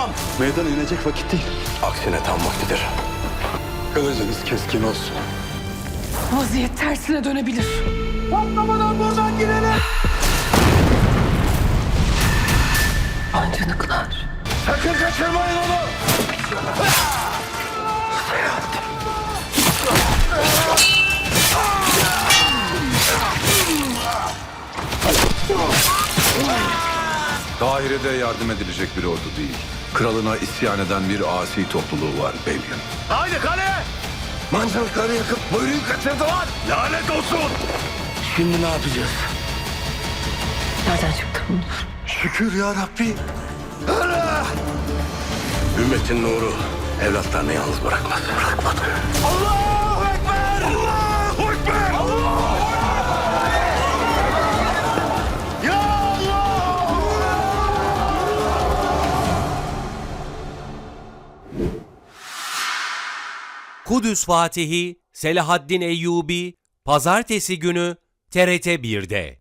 Tamam. Meydan inecek vakit değil. Aksine tam vaktidir. Kılıcınız keskin olsun. Vaziyet tersine dönebilir. Patlamadan buradan girelim. Mancınıklar. Sakın kaçırmayın onu. Dahire'de yardım edilecek bir ordu değil. Kralına isyan eden bir asi topluluğu var Belgin. Haydi kale! Mancınıkları yakıp buyruğu kaçırdılar. Lanet olsun! Şimdi ne yapacağız? Nereden çıktı bunlar? Şükür ya Rabbi. Allah! Ümmetin nuru evlatlarını yalnız bırakmaz. Bırakmadı. Kudüs Fatihi Selahaddin Eyyubi Pazartesi günü TRT 1'de.